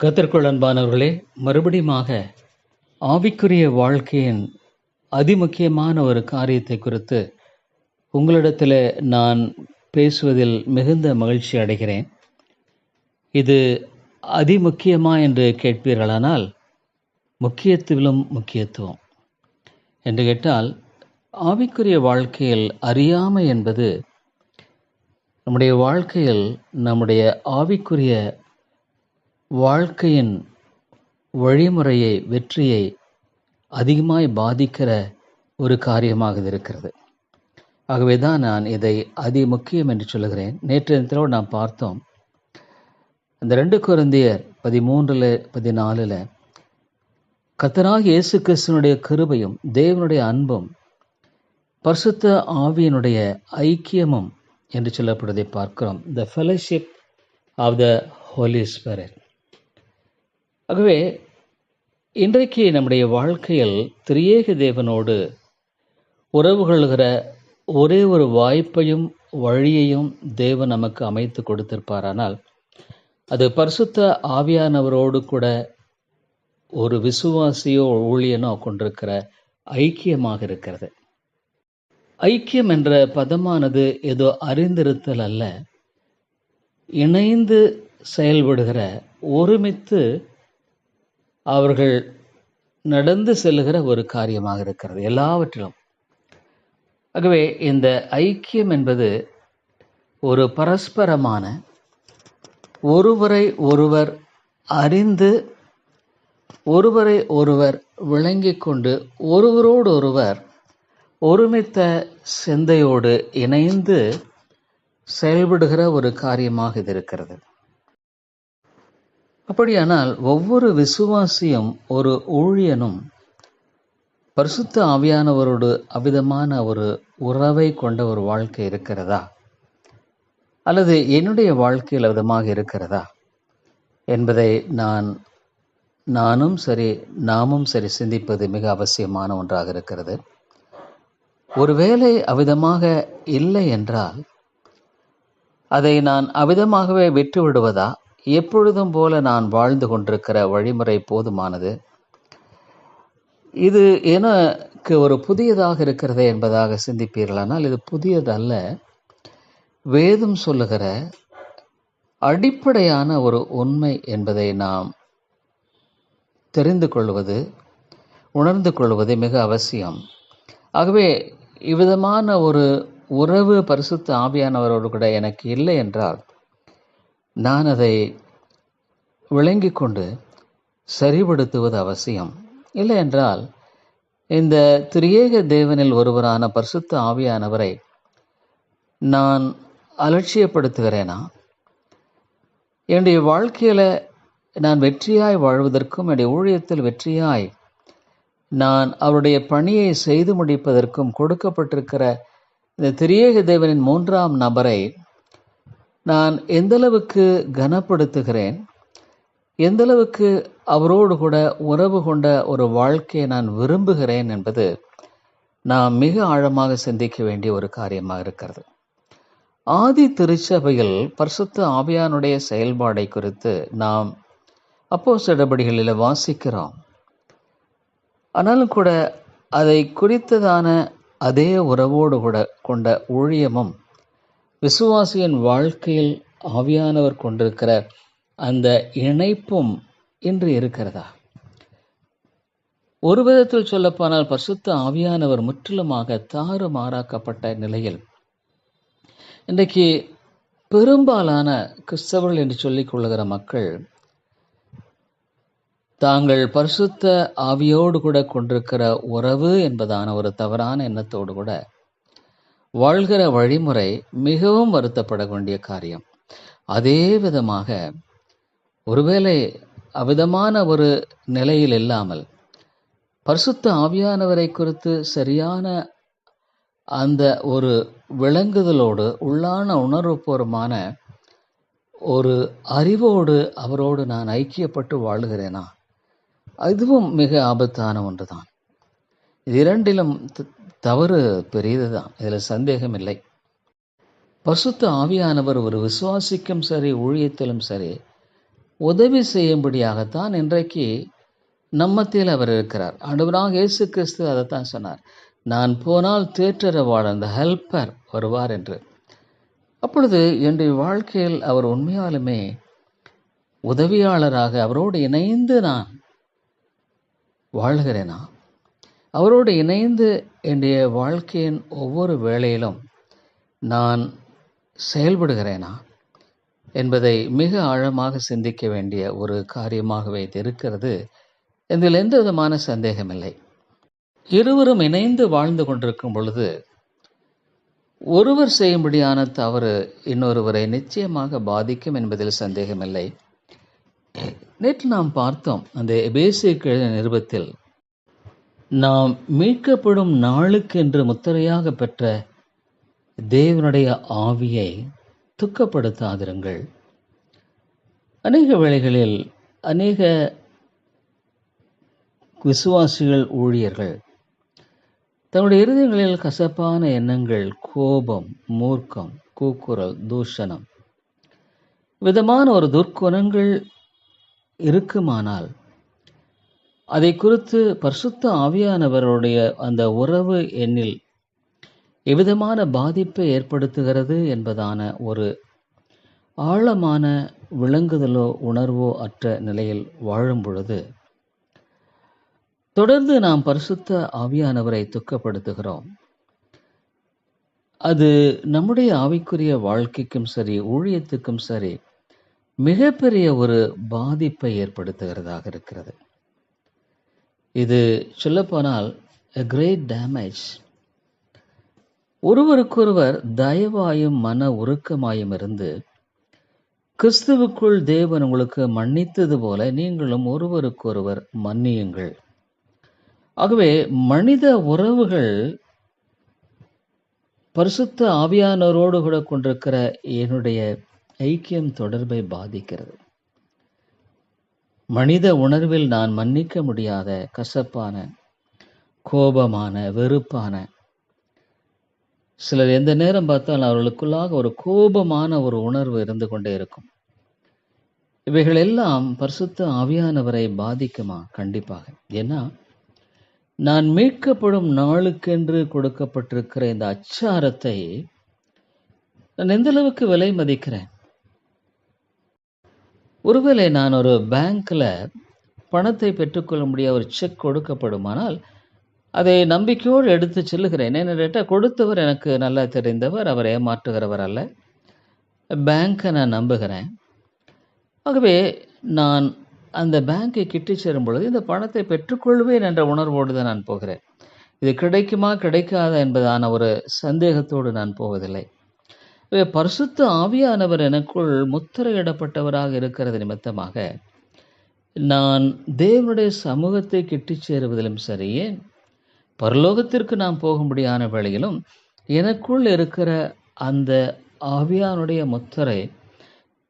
கத்திற்குள் அன்பானவர்களே மறுபடியுமாக ஆவிக்குரிய வாழ்க்கையின் அதிமுக்கியமான ஒரு காரியத்தை குறித்து உங்களிடத்தில் நான் பேசுவதில் மிகுந்த மகிழ்ச்சி அடைகிறேன். இது அதிமுக்கியமா என்று கேட்பீர்களானால் முக்கியத்துவிலும் முக்கியத்துவம். என்று கேட்டால் ஆவிக்குரிய வாழ்க்கையில் அறியாமை என்பது நம்முடைய வாழ்க்கையில் நம்முடைய ஆவிக்குரிய வாழ்க்கையின் வழிமுறையை வெற்றியை அதிகமாய் பாதிக்கிற ஒரு காரியமாக இது இருக்கிறது ஆகவே தான் நான் இதை அதி முக்கியம் என்று சொல்லுகிறேன். நேற்று தினத்தோடு நாம் பார்த்தோம். அந்த ரெண்டு குழந்தையர் பதிமூன்றில் பதினாலில் கத்தராக இயேசு கிறிஸ்தனுடைய கிருபையும் தேவனுடைய அன்பும் பரிசுத்த ஆவியினுடைய ஐக்கியமும் என்று சொல்லப்படுவதை பார்க்கிறோம். The fellowship of the Holy Spirit ஆகவே இன்றைக்கு நம்முடைய வாழ்க்கையில் திரியேக தேவனோடு உறவு கொள்கிற ஒரே ஒரு வாய்ப்பையும் வழியையும் தேவன் நமக்கு அமைத்து கொடுத்திருப்பாரானால் அது பரிசுத்த ஆவியானவரோடு கூட ஒரு விசுவாசியோ ஊழியனோ கொண்டிருக்கிற ஐக்கியமாக இருக்கிறது. ஐக்கியம் என்ற பதமானது ஏதோ அறிந்திருத்தல் அல்ல. இணைந்து செயல்படுகிற ஒருமித்து அவர்கள் நடந்து செல்லுகிற ஒரு காரியமாக இருக்கிறது எல்லாவற்றிலும். ஆகவே இந்த ஐக்கியம் என்பது ஒரு பரஸ்பரமான ஒருவரை ஒருவர் அறிந்து ஒருவரை ஒருவர் விளங்கிக் கொண்டு ஒருவரோடு ஒருவர் ஒருமித்த சிந்தையோடு இணைந்து செயல்படுகிற ஒரு காரியமாக இது இருக்கிறது. அப்படியானால் ஒவ்வொரு விசுவாசியும் ஒரு ஊழியனும் பரிசுத்த ஆவியானவரோடு அவிதமான ஒரு உறவை கொண்ட ஒரு வாழ்க்கை இருக்கிறதா? அல்லது என்னுடைய வாழ்க்கையில் விதமாக இருக்கிறதா? என்பதை நான் நானும் சரி நாமும் சரி சிந்திப்பது மிக அவசியமான ஒன்றாக இருக்கிறது. ஒருவேளை அவிதமாக இல்லை என்றால் அதை நான் அவிதமாகவே விட்டு விடுவதா எப்பொழுதும் போல நான் வாழ்ந்து கொண்டிருக்கிற வழிமுறை போதுமானது? இது எனக்கு ஒரு புதியதாக இருக்கிறதே என்பதாக சிந்திப்பீர்களானால் இது புதியதல்ல. வேதம் சொல்லுகிற அடிப்படையான ஒரு உண்மை என்பதை நாம் தெரிந்து கொள்வது உணர்ந்து கொள்வது மிக அவசியம். ஆகவே இவ்விதமான ஒரு உறவு பரிசுத்த ஆவியானவரோடு கூட எனக்கு இல்லை என்றால் நான் அதை விளங்கி கொண்டு சரிபடுத்துவது அவசியம். இல்லை என்றால் இந்த திரியேக தேவனில் ஒருவரான பரிசுத்த ஆவியானவரை நான் அலட்சியப்படுத்துகிறேனா? என்னுடைய வாழ்க்கையில் நான் வெற்றியாய் வாழ்வதற்கும் என்னுடைய ஊழியத்தில் வெற்றியாய் நான் அவருடைய பணியை செய்து முடிப்பதற்கும் கொடுக்கப்பட்டிருக்கிற இந்த திரியேக தேவனின் மூன்றாம் நபரை நான் எந்தளவுக்கு கனப்படுத்துகிறேன் எந்தளவுக்கு அவரோடு கூட உறவு கொண்ட ஒரு வாழ்க்கையை நான் விரும்புகிறேன் என்பது நாம் மிக ஆழமாக சிந்திக்க வேண்டிய ஒரு காரியமாக இருக்கிறது. ஆதி திருச்சபையில் பரிசுத்த ஆவியானுடைய செயல்பாடை குறித்து நாம் அப்போ சிடபடிகளில் வாசிக்கிறோம். ஆனாலும் கூட அதை குறித்ததான அதே உறவோடு கூட கொண்ட ஊழியமும் விசுவாசியின் வாழ்க்கையில் ஆவியானவர் கொண்டிருக்கிற அந்த இணைப்பும் இன்று இருக்கிறதா? ஒரு விதத்தில் சொல்லப்போனால் பரிசுத்த ஆவியானவர் முற்றிலுமாக தாறு மாறாக்கப்பட்ட நிலையில் இன்றைக்கு பெரும்பாலான கிறிஸ்தவர்கள் என்று சொல்லிக் கொள்ளுகிற மக்கள் தாங்கள் பரிசுத்த ஆவியோடு கூட கொண்டிருக்கிற உறவு என்பதான ஒரு தவறான எண்ணத்தோடு கூட வாழ்கிற வழிமுறை மிகவும் வருத்தப்பட வேண்டிய காரியம். அதே விதமாக ஒருவேளை அவ்விதமான ஒரு நிலையில் இல்லாமல் பரிசுத்த ஆவியானவரை குறித்து சரியான அந்த ஒரு விளங்குதலோடு உள்ளான உணர்வுபூர்வமான ஒரு அறிவோடு அவரோடு நான் ஐக்கியப்பட்டு வாழுகிறேனா? அதுவும் மிக ஆபத்தான ஒன்றுதான். இது இரண்டிலும் தவறு பெரியது தான் இதில் சந்தேகம் இல்லை பசுத்த ஆவியானவர் ஒரு விசுவாசிக்கும் சரி ஊழியத்திலும் சரி உதவி செய்யும்படியாகத்தான் இன்றைக்கு நம்மத்தில் அவர் இருக்கிறார். ஆண்டவராக இயேசு கிறிஸ்து அதைத்தான் சொன்னார். நான் போனால் தேற்றரவாள் அந்த ஹெல்ப்பர் வருவார் என்று. அப்பொழுது என்னுடைய வாழ்க்கையில் அவர் உண்மையாலுமே உதவியாளராக அவரோடு இணைந்து நான் வாழ்கிறேனா? அவரோடு இணைந்து என்னுடைய வாழ்க்கையின் ஒவ்வொரு வேளையிலும் நான் செயல்படுகிறேனா என்பதை மிக ஆழமாக சிந்திக்க வேண்டிய ஒரு காரியமாகவே இது இருக்கிறது இதில் எந்த விதமான சந்தேகமில்லை இருவரும் இணைந்து வாழ்ந்து கொண்டிருக்கும் பொழுது ஒருவர் செய்யும்படியான தவறு இன்னொருவரை நிச்சயமாக பாதிக்கும் என்பதில் சந்தேகமில்லை நேற்று நாம் பார்த்தோம் அந்த எபேசிய நிருபத்தில் நாம் மீட்கப்படும் நாளுக்கென்று முத்திரையாக பெற்ற தேவனுடைய ஆவியை துக்கப்படுத்தாதிருங்கள். அநேக வேளைகளில் அநேக விசுவாசிகள் ஊழியர்கள் தன்னுடைய இருதயங்களில் கசப்பான எண்ணங்கள் கோபம் மூர்க்கம் கூக்குரல் தூஷணம் விதமான ஒரு துர்க்குணங்கள் இருக்குமானால் அதை குறித்து பரிசுத்த ஆவியானவருடைய அந்த உறவு எண்ணில் எவ்விதமான பாதிப்பை ஏற்படுத்துகிறது என்பதான ஒரு ஆழமான விளங்குதலோ உணர்வோ அற்ற நிலையில் வாழும் பொழுது தொடர்ந்து நாம் பரிசுத்த ஆவியானவரை துக்கப்படுத்துகிறோம். அது நம்முடைய ஆவிக்குரிய வாழ்க்கைக்கும் சரி ஊழியத்துக்கும் சரி மிகப்பெரிய ஒரு பாதிப்பை ஏற்படுத்துகிறதாக இருக்கிறது. இது சொல்லப்போனால் எ கிரேட் டேமேஜ் ஒருவருக்கொருவர் தயவாயும் மன உருக்கமாயும் இருந்து கிறிஸ்துவுக்குள் தேவன் உங்களுக்கு மன்னித்தது போல நீங்களும் ஒருவருக்கொருவர் மன்னியுங்கள். ஆகவே மனித உறவுகள் பரிசுத்த ஆவியானவரோடு கூட கொண்டிருக்கிற என்னுடைய ஐக்கியம் தொடர்பை பாதிக்கிறது. மனித உணர்வில் நான் மன்னிக்க முடியாத கசப்பான கோபமான வெறுப்பான சிலர் எந்த நேரம் பார்த்தால் அவர்களுக்குள்ளாக ஒரு கோபமான ஒரு உணர்வு இருந்து கொண்டே இருக்கும். இவைகள் எல்லாம் பரிசுத்த ஆவியானவரை பாதிக்குமா? கண்டிப்பாக. ஏன்னா நான் மீட்கப்படும் நாளுக்கென்று கொடுக்கப்பட்டிருக்கிற இந்த அச்சாரத்தை நான் எந்த அளவுக்கு விலை மதிக்கிறேன்? ஒருவேளை நான் ஒரு பேங்க்கில் பணத்தை பெற்றுக்கொள்ள முடிய ஒரு செக் கொடுக்கப்படுமானால் அதை நம்பிக்கையோடு எடுத்து செல்லுகிறேன். என்ன கொடுத்தவர் எனக்கு நல்லா தெரிந்தவர் அவர் ஏமாற்றுகிறவர் அல்ல. பேங்க்கை நான் நம்புகிறேன். ஆகவே நான் அந்த பேங்க்கை கிட்டி சேரும் பொழுது இந்த பணத்தை பெற்றுக்கொள்வேன் என்ற உணர்வோடு தான் நான் போகிறேன். இது கிடைக்குமா கிடைக்காதா என்பதான ஒரு சந்தேகத்தோடு நான் போவதில்லை. பரிசுத்த ஆவியானவர் எனக்குள் முத்திரையிடப்பட்டவராக இருக்கிறது நிமித்தமாக நான் தேவனுடைய சமூகத்தை கிட்டிச் சேருவதிலும் சரியே பரலோகத்திற்கு நாம் போகும்படியான வேளையிலும் எனக்குள் இருக்கிற அந்த ஆவியானுடைய முத்திரை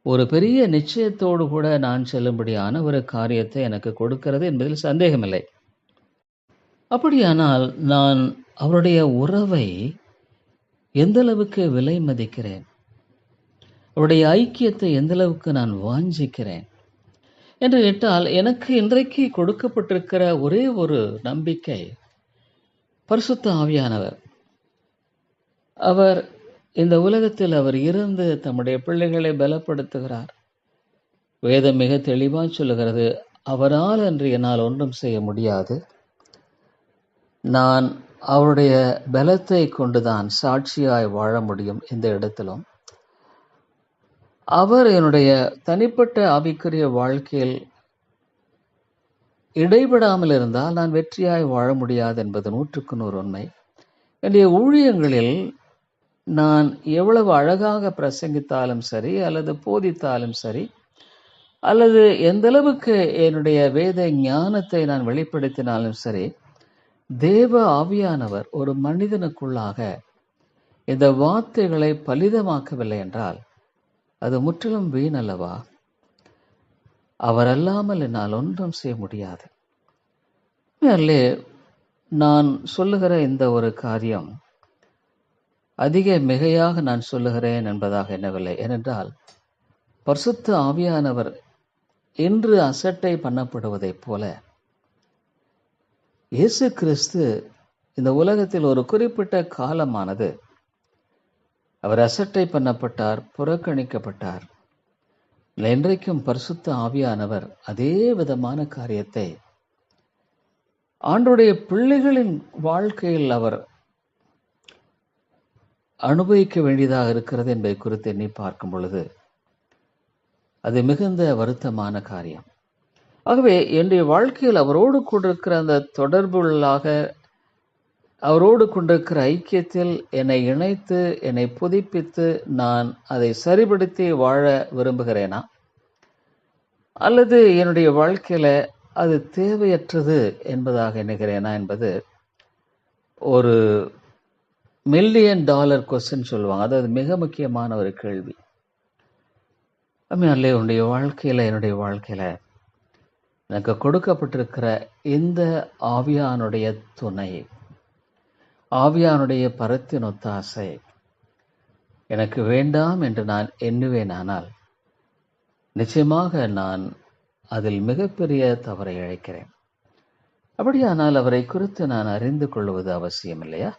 ஒரு பெரிய நிச்சயத்தோடு கூட நான் செல்லும்படியான ஒரு காரியத்தை எனக்கு கொடுக்கிறது என்பதில் சந்தேகமில்லை. அப்படியானால் நான் அவருடைய உறவை எந்த அளவுக்கு விலை மதிக்கிறேன்? அவருடைய ஐக்கியத்தை எந்த அளவுக்கு நான் வாஞ்சிக்கிறேன்? என்று கேட்டால் எனக்கு இன்றைக்கு கொடுக்கப்பட்டிருக்கிற ஒரே ஒரு நம்பிக்கை பரிசுத்த ஆவியானவர். அவர் இந்த உலகத்தில் அவர் இருந்து தம்முடைய பிள்ளைகளை பலப்படுத்துகிறார். வேதம் மிக தெளிவாக சொல்லுகிறது அவரால் அன்று என்னால் ஒன்றும் செய்ய முடியாது. நான் அவருடைய பலத்தை கொண்டுதான் சாட்சியாய் வாழ முடியும் இந்த இடத்திலும். அவர் என்னுடைய தனிப்பட்ட ஆவிக்குரிய வாழ்க்கையில் இடைபடாமல் இருந்தால் நான் வெற்றியாய் வாழ முடியாது என்பது நூற்றுக்கு நூறு உண்மை. என்னுடைய ஊழியங்களில் நான் எவ்வளவு அழகாக பிரசங்கித்தாலும் சரி அல்லது போதித்தாலும் சரி அல்லது எந்த அளவுக்கு என்னுடைய வேத ஞானத்தை நான் வெளிப்படுத்தினாலும் சரி தேவ ஆவியானவர் ஒரு மனிதனுக்குள்ளாக இந்த வார்த்தைகளை பலிதமாக்கவில்லை என்றால் அது முற்றிலும் வீண் அல்லவா? அவர் அல்லாமல் என்னால் ஒன்றும் செய்ய முடியாது. உண்மையாலே நான் சொல்லுகிற இந்த ஒரு காரியம் அதிக மிகையாக நான் சொல்லுகிறேன் என்பதாக என்னவில்லை ஏனென்றால் பரிசுத்த ஆவியானவர் இன்று அசட்டை பண்ணப்படுவதைப் போல இயேசு கிறிஸ்து இந்த உலகத்தில் ஒரு குறிப்பிட்ட காலமானது. அவர் அசட்டை பண்ணப்பட்டார் புறக்கணிக்கப்பட்டார். இன்றைக்கும் பரிசுத்த ஆவியானவர் அதே விதமான காரியத்தை ஆண்டுடைய பிள்ளைகளின் வாழ்க்கையில் அவர் அனுபவிக்க வேண்டியதாக இருக்கிறது என்பதை குறித்து எண்ணி பார்க்கும் பொழுது அது மிகுந்த வருத்தமான காரியம். ஆகவே என்னுடைய வாழ்க்கையில் அவரோடு கொண்டிருக்கிற அந்த தொடர்புகளாக அவரோடு கொண்டிருக்கிற ஐக்கியத்தில் என்னை இணைத்து என்னை புதுப்பித்து நான் அதை சரிபடுத்தி வாழ விரும்புகிறேனா? அல்லது என்னுடைய வாழ்க்கையில் அது தேவையற்றது என்பதாக எண்ணுகிறேனா என்பது ஒரு மில்லியன் டாலர் கொஸ்டின் சொல்லுவாங்க. அதாவது மிக முக்கியமான ஒரு கேள்வி. அல்ல என்னுடைய வாழ்க்கையில் என்னுடைய வாழ்க்கையில் எனக்கு கொடுக்கப்பட்டிருக்கிற இந்த ஆவியானுடைய துணை ஆவியானுடைய பரத்தின் ஒத்தாசை எனக்கு வேண்டாம் என்று நான் எண்ணுவேனானால் நிச்சயமாக நான் அதில் மிகப்பெரிய தவறை இழைக்கிறேன் அப்படியானால் அவரை குறித்து நான் அறிந்து கொள்வது அவசியம் இல்லையா?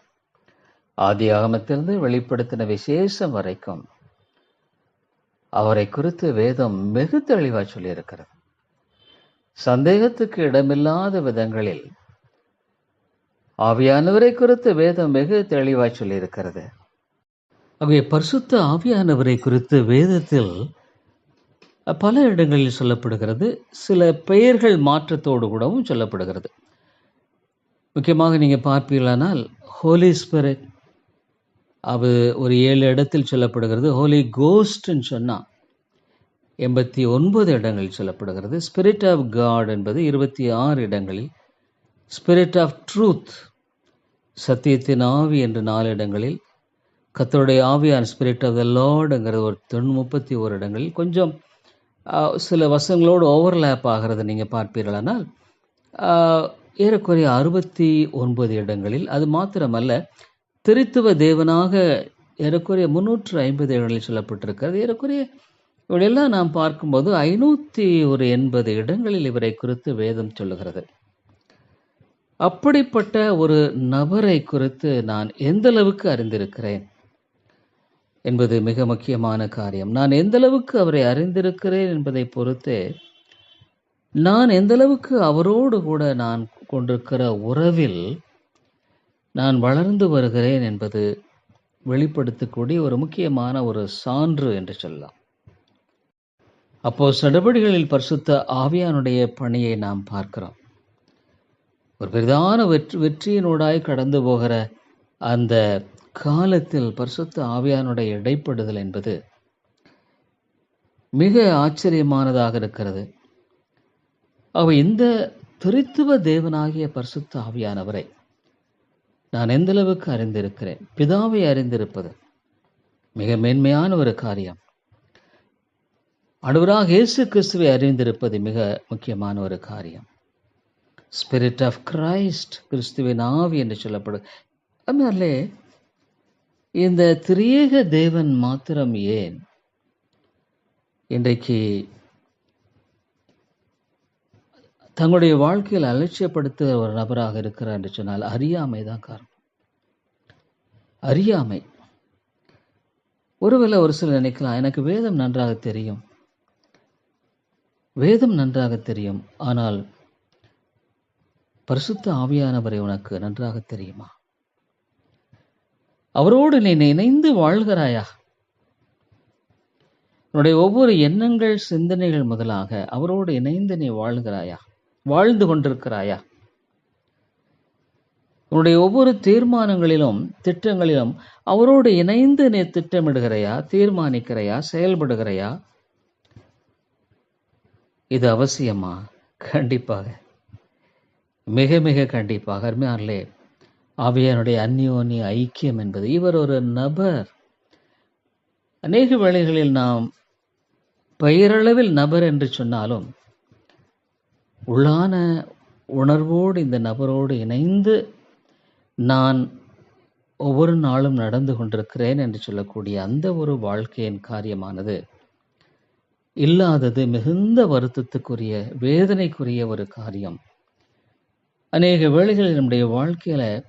ஆதி ஆகமத்திலிருந்து வெளிப்படுத்தின விசேஷம் வரைக்கும் அவரை குறித்து வேதம் மிகு தெளிவாக சொல்லியிருக்கிறது. சந்தேகத்துக்கு இடமில்லாத விதங்களில். ஆவியானவரை குறித்து வேதம் மிக தெளிவாக சொல்லியிருக்கிறது. ஆகவே பரிசுத்த ஆவியானவரை குறித்து வேதத்தில் பல இடங்களில் சொல்லப்படுகிறது. சில பெயர்கள் மாற்றத்தோடு கூடவும் சொல்லப்படுகிறது. முக்கியமாக நீங்கள் பார்ப்பீர்களானால் ஹோலி ஸ்பிரிட் அது ஒரு ஏழு இடத்தில் சொல்லப்படுகிறது. ஹோலி கோஸ்ட்ன்னு சொன்னால் எண்பத்தி ஒன்பது இடங்களில் சொல்லப்படுகிறது. ஸ்பிரிட் ஆஃப் காட் என்பது இருபத்தி ஆறு இடங்களில். ஸ்பிரிட் ஆஃப் ட்ரூத் சத்தியத்தின் ஆவி என்று நாலு இடங்களில். கத்தருடைய ஆவியான ஸ்பிரிட் ஆஃப் த லார்டுங்கிறது ஒரு தொண்ணூ முப்பத்தி ஓரு இடங்களில். கொஞ்சம் சில வசங்களோடு ஓவர்லேப் ஆகிறத நீங்கள் பார்ப்பீர்களானால் ஏறக்குறைய அறுபத்தி ஒன்பது இடங்களில். அது மாத்திரமல்ல திருத்துவ தேவனாக ஏறக்குறைய முன்னூற்று ஐம்பது இடங்களில் சொல்லப்பட்டிருக்கிறது. ஏறக்குறைய இவளையெல்லாம் நாம் பார்க்கும்போது ஐநூற்றி ஒரு எண்பது இடங்களில் இவரை குறித்து வேதம் சொல்லுகிறது. அப்படிப்பட்ட ஒரு நபரை குறித்து நான் எந்த அளவுக்கு அறிந்திருக்கிறேன் என்பது மிக முக்கியமான காரியம். நான் எந்தளவுக்கு அவரை அறிந்திருக்கிறேன் என்பதை பொறுத்தே நான் எந்தளவுக்கு அவரோடு கூட நான் கொண்டிருக்கிற உறவில் நான் வளர்ந்து வருகிறேன் என்பது வெளிப்படுத்தக்கூடிய ஒரு முக்கியமான ஒரு சான்று என்று சொல்லலாம். அப்போ நடவடிக்கைகளில் பரிசுத்த ஆவியானுடைய பணியை நாம் பார்க்கிறோம். ஒரு பெரிதான வெற்றி வெற்றியினூடாய் கடந்து போகிற அந்த காலத்தில் பரிசுத்த ஆவியானுடைய இடைப்படுதல் என்பது மிக ஆச்சரியமானதாக இருக்கிறது. அவ இந்த திருத்துவ தேவனாகிய பரிசுத்த ஆவியானவரை நான் எந்த அளவுக்கு அறிந்திருக்கிறேன்? பிதாவை அறிந்திருப்பது மிக மேன்மையான ஒரு காரியம். அனுவராக இயேசு கிறிஸ்துவை அறிந்திருப்பது மிக முக்கியமான ஒரு காரியம். ஸ்பிரிட் ஆஃப் கிரைஸ்ட் கிறிஸ்துவின் ஆவி என்று சொல்லப்படும். அதனாலே இந்த திரியேக தேவன் மாத்திரம் ஏன் இன்றைக்கு தங்களுடைய வாழ்க்கையில் அலட்சியப்படுத்த ஒரு நபராக இருக்கிறார் என்று சொன்னால் அறியாமை தான் காரணம். அறியாமை. ஒருவேளை ஒரு சிலர் நினைக்கலாம் எனக்கு வேதம் நன்றாக தெரியும். வேதம் நன்றாக தெரியும். ஆனால் பரிசுத்த ஆவியானவரை உனக்கு நன்றாக தெரியுமா? அவரோடு நீ இணைந்து வாழ்கிறாயா? உன்னுடைய ஒவ்வொரு எண்ணங்கள் சிந்தனைகள் முதலாக அவரோடு இணைந்து நீ வாழ்கிறாயா? வாழ்ந்து கொண்டிருக்கிறாயா? உன்னுடைய ஒவ்வொரு தீர்மானங்களிலும் திட்டங்களிலும் அவரோடு இணைந்து நீ திட்டமிடுகிறையா தீர்மானிக்கிறையா செயல்படுகிறையா? இது அவசியமா? கண்டிப்பாக. மிக மிக கண்டிப்பாக. அருமையானே ஆவியானுடைய அந்யோன்ய ஐக்கியம் என்பது இவர் ஒரு நபர். அநேக வேளைகளில் நாம் பெயரளவில் நபர் என்று சொன்னாலும் உள்ளான உணர்வோடு இந்த நபரோடு இணைந்து நான் ஒவ்வொரு நாளும் நடந்து கொண்டிருக்கிறேன் என்று சொல்லக்கூடிய அந்த ஒரு வாழ்க்கையின் காரியமானது இல்லாதது மிகுந்த வருத்தத்துக்குரிய வேதனைக்குரிய ஒரு காரியம். அநேக வேளைகளில் நம்முடைய வாழ்க்கையில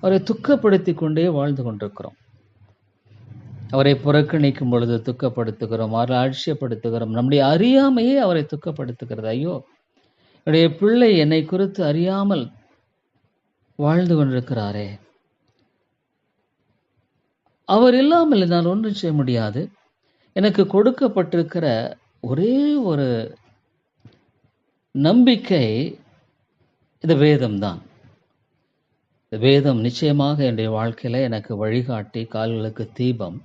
அவரை துக்கப்படுத்தி கொண்டே வாழ்ந்து கொண்டிருக்கிறோம். அவரை புறக்கணிக்கும் பொழுது துக்கப்படுத்துகிறோம் அவரை அலட்சியப்படுத்துகிறோம். நம்முடைய அறியாமையே அவரை துக்கப்படுத்துகிறது. ஐயோ என்னுடைய பிள்ளை என்னை குறித்து அறியாமல் வாழ்ந்து கொண்டிருக்கிறாரே. அவர் இல்லாமல் என்னால் ஒன்றும் செய்ய முடியாது. எனக்கு கொடுக்கப்பட்டிருக்கிற ஒரே ஒரு நம்பிக்கை இந்த வேதம்தான். இந்த வேதம் நிச்சயமாக என்னுடைய வாழ்க்கையில எனக்கு வழிகாட்டி கால்களுக்கு தீபம்.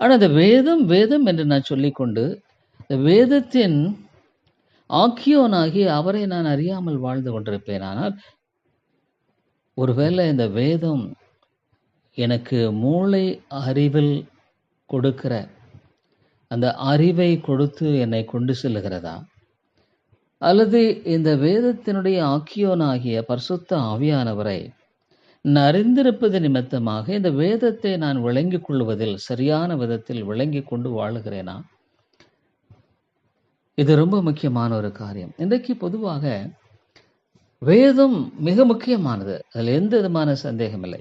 ஆனால் இந்த வேதம் வேதம் என்று நான் சொல்லிக்கொண்டு இந்த வேதத்தின் ஆக்கியோனாகி அவரை நான் அறியாமல் வாழ்ந்து கொண்டிருப்பேன். ஆனால் ஒருவேளை இந்த வேதம் எனக்கு மூளை அறிவில் கொடுக்கிற அந்த அறிவை கொடுத்து என்னை கொண்டு செல்லுகிறதா? அல்லது இந்த வேதத்தினுடைய ஆக்கியோனாகிய பரிசுத்த ஆவியானவரை நான் அறிந்திருப்பது நிமித்தமாக இந்த வேதத்தை நான் விளங்கிக் கொள்வதில் சரியான விதத்தில் விளங்கி கொண்டு வாழுகிறேனா? இது ரொம்ப முக்கியமான ஒரு காரியம். இன்றைக்கு பொதுவாக வேதம் மிக முக்கியமானது. அதில் எந்த விதமான சந்தேகமில்லை.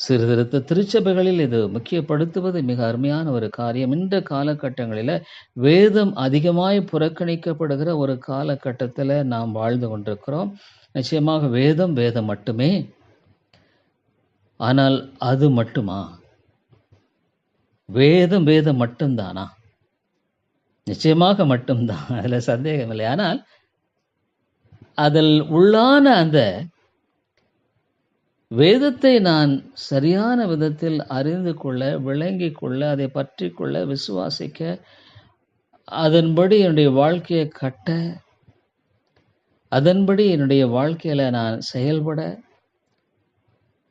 சீர்திருத்த திருச்சபைகளில் இது முக்கியப்படுத்துவது மிக அருமையான ஒரு காரியம். இந்த காலகட்டங்களில் வேதம் அதிகமாய் புறக்கணிக்கப்படுகிற ஒரு காலகட்டத்தில் நாம் வாழ்ந்து கொண்டிருக்கிறோம். நிச்சயமாக வேதம் வேதம் மட்டுமே. ஆனால் அது மட்டுமா? வேதம் வேதம் மட்டும்தானா? நிச்சயமாக மட்டும்தான். அதில் சந்தேகம் இல்லை ஆனால் அதில் உள்ளான அந்த வேதத்தை நான் சரியான விதத்தில் அறிந்து கொள்ள விளங்கி கொள்ள அதை பற்றி கொள்ள விசுவாசிக்க அதன்படி என்னுடைய வாழ்க்கையை கட்ட அதன்படி என்னுடைய வாழ்க்கையில நான் செயல்பட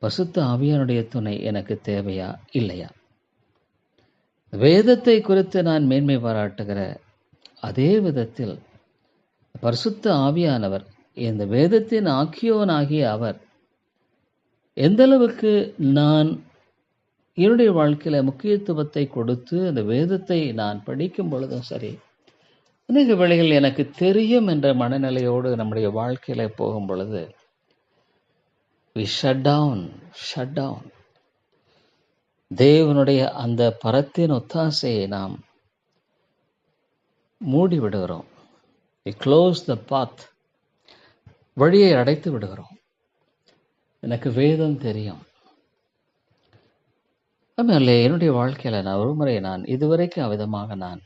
பசுத்த ஆவியானுடைய துணை எனக்கு தேவையா? இல்லையா? வேதத்தை குறித்து நான் மேன்மை பாராட்டுகிற அதே விதத்தில் பரிசுத்த ஆவியானவர் இந்த வேதத்தின் ஆக்கியோனாகிய அவர் எந்த அளவுக்கு நான் என்னுடைய வாழ்க்கையில் முக்கியத்துவத்தை கொடுத்து அந்த வேதத்தை நான் படிக்கும் பொழுதும் சரி அநேக வேளைகள் எனக்கு தெரியும் என்ற மனநிலையோடு நம்முடைய வாழ்க்கையில் போகும் பொழுது we shut down shut down தேவனுடைய அந்த பரத்தின் ஒத்தாசையை நாம் மூடி விடுகிறோம் வி க்ளோஸ் த பாத் வழியை அடைத்து விடுகிறோம். எனக்கு வேதம் தெரியும். ஆமாம் என்னுடைய வாழ்க்கையில் நான் ஒரு முறை நான் இதுவரைக்கும் அவ்விதமாக நான்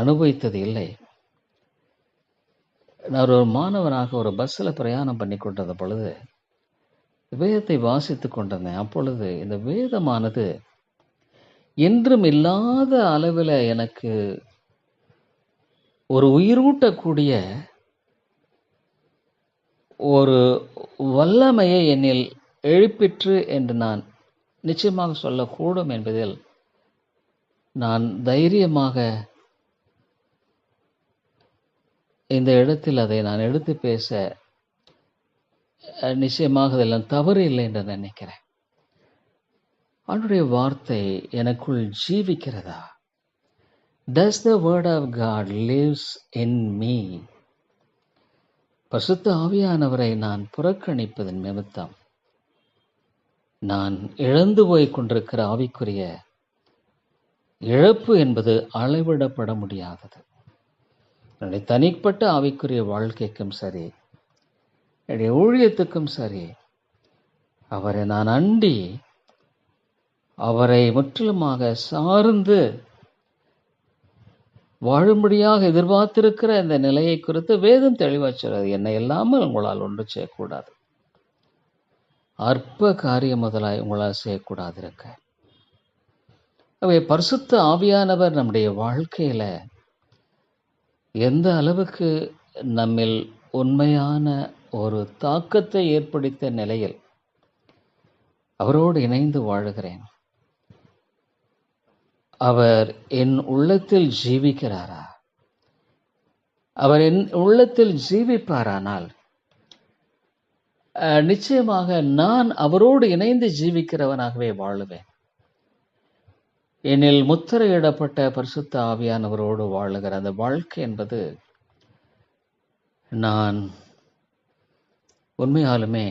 அனுபவித்தது இல்லை. நான் ஒரு மாணவனாக ஒரு பஸ்ஸில் பிரயாணம் பண்ணி கொண்டிருந்த பொழுது வேதத்தை வாசித்து கொண்டிருந்தேன். அப்பொழுது இந்த வேதமானது என்றும் இல்லாத அளவில் எனக்கு ஒரு உயிரூட்டக்கூடிய ஒரு வல்லமையை என்னில் எழுப்பிற்று என்று நான் நிச்சயமாக சொல்லக்கூடும் என்பதில் நான் தைரியமாக இந்த இடத்தில் அதை நான் எடுத்து பேச நிச்சயமாக அதெல்லாம் தவறு இல்லை என்று நினைக்கிறேன். அவனுடைய வார்த்தை எனக்குள் ஜீவிக்கிறதா? Does the word of God lives in me பசுத்த ஆவியானவரை நான் புறக்கணிப்பதன் நிமித்தம் நான் இழந்து போய் கொண்டிருக்கிற ஆவிக்குரிய இழப்பு என்பது அளவிடப்பட முடியாதது. என்னுடைய தனிப்பட்ட ஆவிக்குரிய வாழ்க்கைக்கும் சரி என்னுடைய ஊழியத்துக்கும் சரி அவரை நான் அண்டி அவரை முற்றிலுமாக சார்ந்து வாழும்படியாக எதிர்பார்த்திருக்கிற இந்த நிலையை குறித்து வேதம் தெளிவாக சொல்றது. என்னை இல்லாமல் உங்களால் ஒன்று செய்யக்கூடாது. அற்ப காரியம் முதலாய் உங்களால் செய்யக்கூடாது இருக்க அவை பரிசுத்த ஆவியானவர் நம்முடைய வாழ்க்கையில எந்த அளவுக்கு நம்மில் உண்மையான ஒரு தாக்கத்தை ஏற்படுத்த நிலையில் அவரோடு இணைந்து வாழுகிறேன். அவர் என் உள்ளத்தில் ஜீவிக்கிறாரா? அவர் என் உள்ளத்தில் ஜீவிப்பாரானால்? அஹ், நிச்சயமாக நான் அவரோடு இணைந்து ஜீவிக்கிறவனாகவே வாழுவேன். என்னில் முத்திரையிடப்பட்ட பரிசுத்த ஆவியானவரோடு வாழுகிற அந்த வாழ்க்கை என்பது நான் உண்மையாலுமே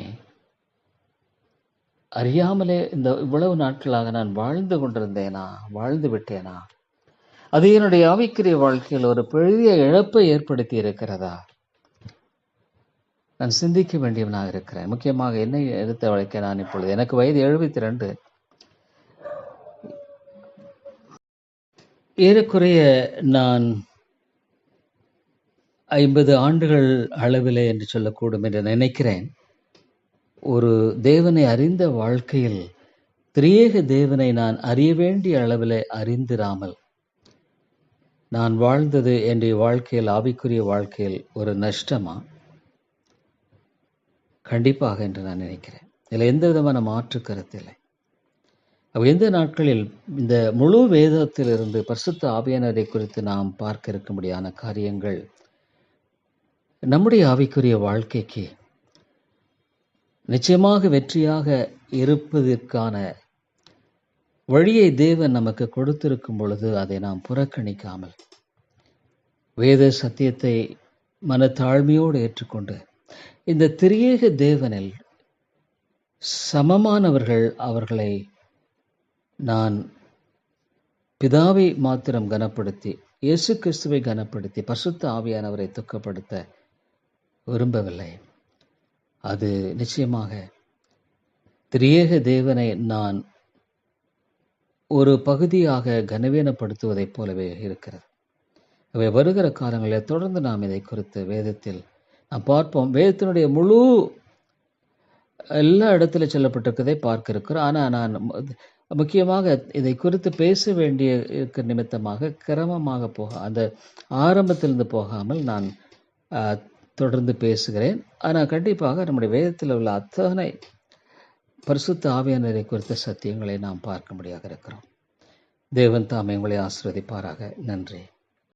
அறியாமலே இந்த இவ்வளவு நாட்களாக நான் வாழ்ந்து கொண்டிருந்தேனா? வாழ்ந்து விட்டேனா? அது என்னுடைய ஆவிக்குரிய வாழ்க்கையில் ஒரு பெரிய இழப்பை ஏற்படுத்தி இருக்கிறதா? நான் சிந்திக்க வேண்டியவனாக இருக்கிறேன். முக்கியமாக என்னை எடுத்த வழக்க நான் இப்பொழுது எனக்கு வயது எழுபத்தி ரெண்டு ஏறக்குறைய நான் ஐம்பது ஆண்டுகள் அளவிலே என்று சொல்லக்கூடும் என்று நினைக்கிறேன். ஒரு தேவனை அறிந்த வாழ்க்கையில் திரியேக தேவனை நான் அறிய வேண்டிய அளவில் அறிந்திராமல் நான் வாழ்ந்தது என்னுடைய வாழ்க்கையில் ஆவிக்குரிய வாழ்க்கையில் ஒரு நஷ்டமா? கண்டிப்பாக என்று நான் நினைக்கிறேன். இதில் எந்த விதமான மாற்று கருத்து இல்லை. எந்த நாட்களில் இந்த முழு வேதத்திலிருந்து பரிசுத்த ஆவியானவரை குறித்து நாம் பார்க்க இருக்கும்படியான காரியங்கள் நம்முடைய ஆவிக்குரிய வாழ்க்கைக்கு நிச்சயமாக வெற்றியாக இருப்பதற்கான வழியை தேவன் நமக்கு கொடுத்திருக்கும் பொழுது அதை நாம் புறக்கணிக்காமல் வேத சத்தியத்தை மனத்தாழ்மையோடு ஏற்றுக்கொண்டு இந்த திரியேக தேவனில் சமமானவர்கள் அவர்களை நான் பிதாவை மாத்திரம் கனப்படுத்தி இயேசு கிறிஸ்துவை கனப்படுத்தி பசுத்த ஆவியானவரை துக்கப்படுத்த விரும்பவில்லை. அது நிச்சயமாக. திரியேக தேவனை நான் ஒரு பகுதியாக கனவீனப்படுத்துவதைப் போலவே இருக்கிறது. இவை வருகிற காலங்களில் தொடர்ந்து நாம் இதை குறித்து வேதத்தில் நாம் பார்ப்போம். வேதத்தினுடைய முழு எல்லா இடத்துல சொல்லப்பட்டிருக்கதை பார்க்க இருக்கிறோம் ஆனால் நான் முக்கியமாக இதை குறித்து பேச வேண்டிய இருக்க நிமித்தமாக கிரமமாக போக அந்த ஆரம்பத்திலிருந்து போகாமல் நான் தொடர்ந்து பேசுகிறேன். ஆனால் கண்டிப்பாக நம்முடைய வேதத்தில் உள்ள அத்தனை பரிசுத்த ஆவியானரை குறித்த சத்தியங்களை நாம் பார்க்க இருக்கிறோம். தேவன் தாமே உங்களை ஆசிர்வதிப்பாராக. நன்றி.